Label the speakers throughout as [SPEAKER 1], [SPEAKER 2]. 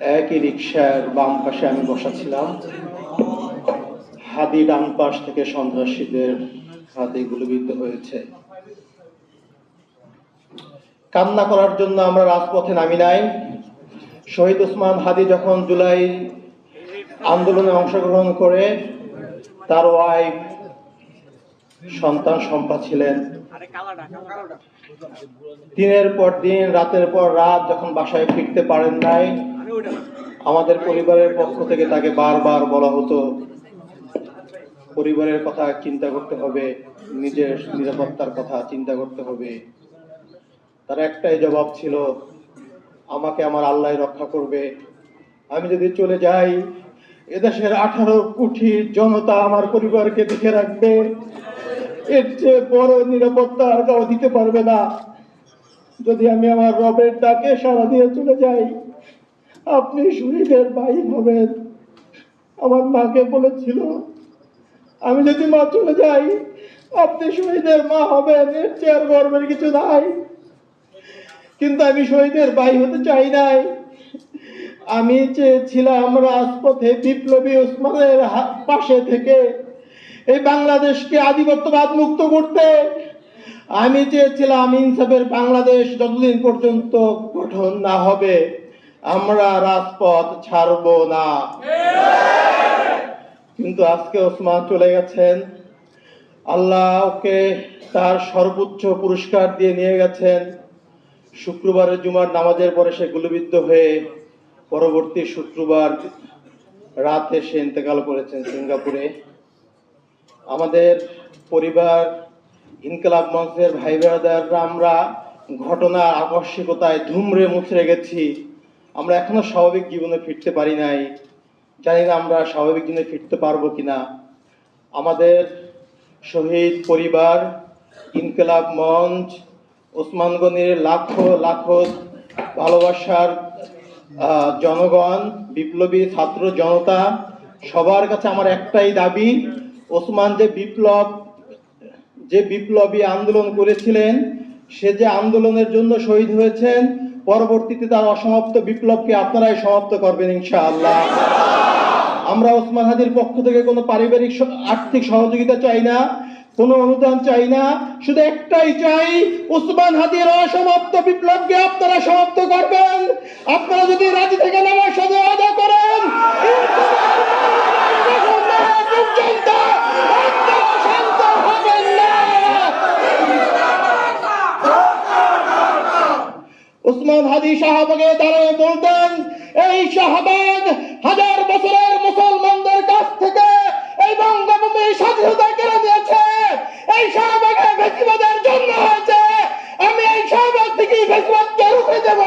[SPEAKER 1] একই রিক্সার বাম পাশে আমি বসা ছিলাম হাদি ডান পাশ থেকে সন্ত্রাসীদের হাতে গুলিবিদ্ধ হয়েছে। কান্না করার জন্য আমরা রাজপথে নামি নাই। শহীদ ওসমান হাদি যখন জুলাই আন্দোলনে অংশগ্রহণ করে, তার ওয়াইফ সন্তান সম্পা ছিলেন। দিনের পর দিন, রাতের পর রাত যখন বাসায় ফিরতে পারেন নাই আমাদের পরিবারের পক্ষ থেকে তাকে বারবার বলা হতো, পরিবারের কথা চিন্তা করতে হবে, নিজের নিরাপত্তার কথা চিন্তা করতে হবে। তার একটাই জবাব ছিল, আমাকে আমার আল্লাহ রক্ষা করবে। আমি যদি চলে যাই, এদেশের আঠারো কোটি জনতা আমার পরিবারকে দেখে রাখবে। এর চেয়ে বড় নিরাপত্তা আর কাউ দিতে পারবে না। যদি আমি আমার রবের ডাকে সারা দিয়ে চলে যাই আপনি শহীদের ভাই হবেন। আমার মাকে বলেছিল, আমি যদি মা চলে যাই, আপনি শহীদের মা হবেন, এর চেয়ে আর গর্বের কিছু নাই। কিন্তু আমি শহীদের ভাই হতে চাই নাই। আমি চেয়েছিলাম রাজপথে বিপ্লবী ওসমানের পাশে থেকে এই বাংলাদেশকে আধিপত্যবাদ মুক্ত করতে। আমি চেয়েছিলাম ইনসাফের বাংলাদেশ যতদিন পর্যন্ত গঠন না হবে। আমরা রাজপথ ছাড়বো না। কিন্তু আজকে ওসমান চলে গেছেন। আল্লাহ ওকে তার সর্বোচ্চ পুরস্কার দিয়ে নিয়ে গেছেন। শুক্রবারে জুমার নামাজের পরে সে গুলিবিদ্ধ হয়ে পরবর্তী শুক্রবার রাতে সে ইন্তেকাল করেছেন সিঙ্গাপুরে। আমাদের পরিবার, ইনকলাব মঞ্চের ভাই বেড়াদাররা আমরা ঘটনার আকস্মিকতায় ধুমরে মুচড়ে গেছি। আমরা এখনও স্বাভাবিক জীবনে ফিরতে পারি নাই। জানি না আমরা স্বাভাবিক জীবনে ফিরতে পারব কিনা। আমাদের শহীদ পরিবার, ইনকলাব মঞ্চ, ওসমান গনির লাখো লাখো ভালোবাসার জনগণ, বিপ্লবী ছাত্র জনতা, সবার কাছে আমার একটাই দাবি, ওসমান যে বিপ্লব, যে বিপ্লবী আন্দোলন করেছিলেন, সে যে আন্দোলনের জন্য শহীদ হয়েছেন পরবর্তীতে তার অসমাপ্ত বিপ্লবকে আপনারাই সমাপ্ত করবেন, ইনশাআল্লাহ। আমরা ওসমান হাদির পক্ষ থেকে কোনো পারিবারিক আর্থিক সহযোগিতা চাই না, কোনো অনুদান চাই না। শুধু একটাই চাই উসমান হাদির অসমাপ্ত বিপ্লবকে আপনারা সমাপ্ত করবেন। আপনারা যদি রাজি থেকে নেওয়ার সাথে আদা করেন পর্যন্ত আপনারা শান্ত হবেন না উসমান হাদি শাহবাগে দাঁড়িয়ে বলতেন, এই শাহবাগ হাজার বছরের মুসলমানদের কাছ থেকে এই বঙ্গভূমি স্বাধীনতা কেড়ে এই বেশিবাদের হয়েছে। আমি এই থেকে বেশিবাদকে রুখে দেব।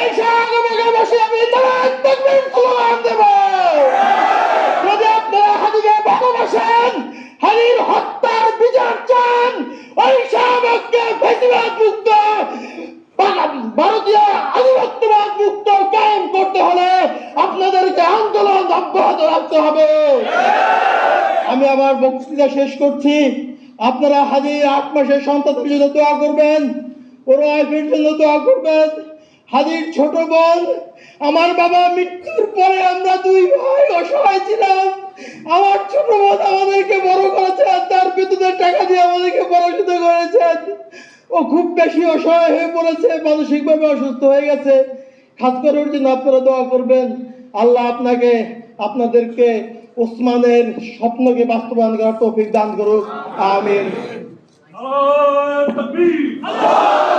[SPEAKER 1] এই শাহবাগে বসে আমি নারায়ণ তকবীর দেব। যদি আপনারা হাদিকে ভালোবাসেন, হাদির ভারতীয় আধিপত্যবাদ মুক্ত কায়েম করতে হলে আপনাদেরকে আন্দোলন অব্যাহত রাখতে হবে। আমি আমার বক্তৃতা শেষ করছি। আপনারা হাজির আট মাসের সন্তানের জন্য দোয়া করবেন ওর ওয়াইফের জন্য দোয়া করবেন। হাজির ছোট বোন, আমার বাবা মৃত্যুর পরে আমরা দুই ভাই অসহায় ছিলাম। আমার ছোট বোন আমাদেরকে বড় করেছেন, তার বেতনের টাকা দিয়ে আমাদেরকে পড়াশোনা করেছেন। ও খুব বেশি অসহায় হয়ে পড়েছে, মানসিকভাবে অসুস্থ হয়ে গেছে। খাস করে ওর জন্য আপনারা দোয়া করবেন। আল্লাহ আপনাকে, আপনাদেরকে ওসমানের স্বপ্নকে বাস্তবায়ন করার তৌফিক দান করুক। আমিন।
[SPEAKER 2] তকবীর